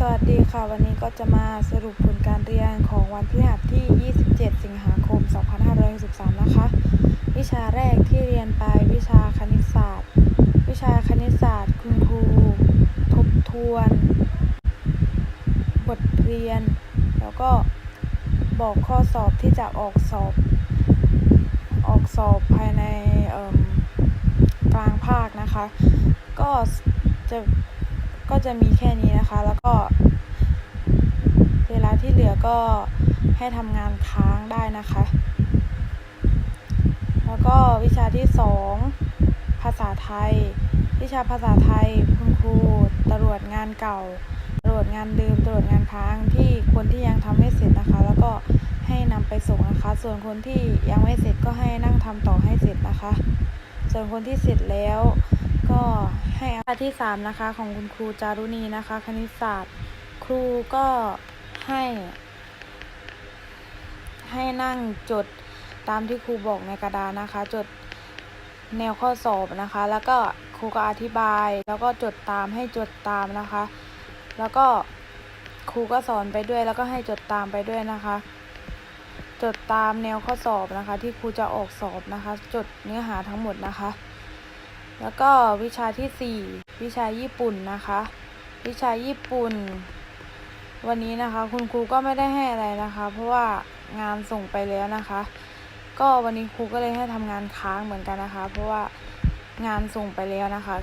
สวัสดีค่ะ วันนี้ก็จะมาสรุปผลการเรียนของวันพฤหัสที่ 27 สิงหาคม 2563 นะคะ วิชาแรกที่เรียนไปวิชาคณิตศาสตร์ วิชาคณิตศาสตร์ คุณครู ทบทวน บทเรียน แล้วก็บอกข้อสอบที่จะออกสอบ ออกสอบภายในกลางภาคนะคะ ก็จะ ก็จะมีแค่นี้นะคะ แล้วก็ เวลาที่เหลือก็ให้ทำงานค้างได้นะคะ แล้วก็วิชาที่สองภาษาไทย วิชาภาษาไทยคุณครูตรวจงานเก่าตรวจงานเดิมตรวจงานค้างที่คนที่ยังทำไม่เสร็จนะคะ แล้วก็ให้นำไปส่งนะคะ ส่วนคนที่ยังไม่เสร็จก็ให้นั่งทำต่อให้เสร็จนะคะ ส่วนคนที่เสร็จแล้ว ก็ให้อาที่สามนะคะ ของคุณครูจารุณีนะคะ คณิตศาสตร์ ครูก็ให้ ให้นั่งจดตามที่ครูบอกในกระดานนะคะ จดแนวข้อสอบนะคะ แล้วก็ครูก็อธิบาย แล้วก็จดตามให้จดตามนะคะ แล้วก็ครูก็สอนไปด้วย แล้วก็ให้จดตามไปด้วยนะคะ จดตามแนวข้อสอบนะคะ ที่ครูจะออกสอบนะคะ จดเนื้อหาทั้งหมดนะคะ แล้วก็วิชาที่สี่วิชาญี่ปุ่นนะคะ วิชาญี่ปุ่น วันนี้นะคะ คุณครูก็ไม่ได้ให้อะไรนะคะ เพราะว่างานส่งไปแล้วนะคะ ก็วันนี้ครูก็เลยให้ทำงานค้างเหมือนกันนะคะ เพราะว่างานส่งไปแล้วนะคะ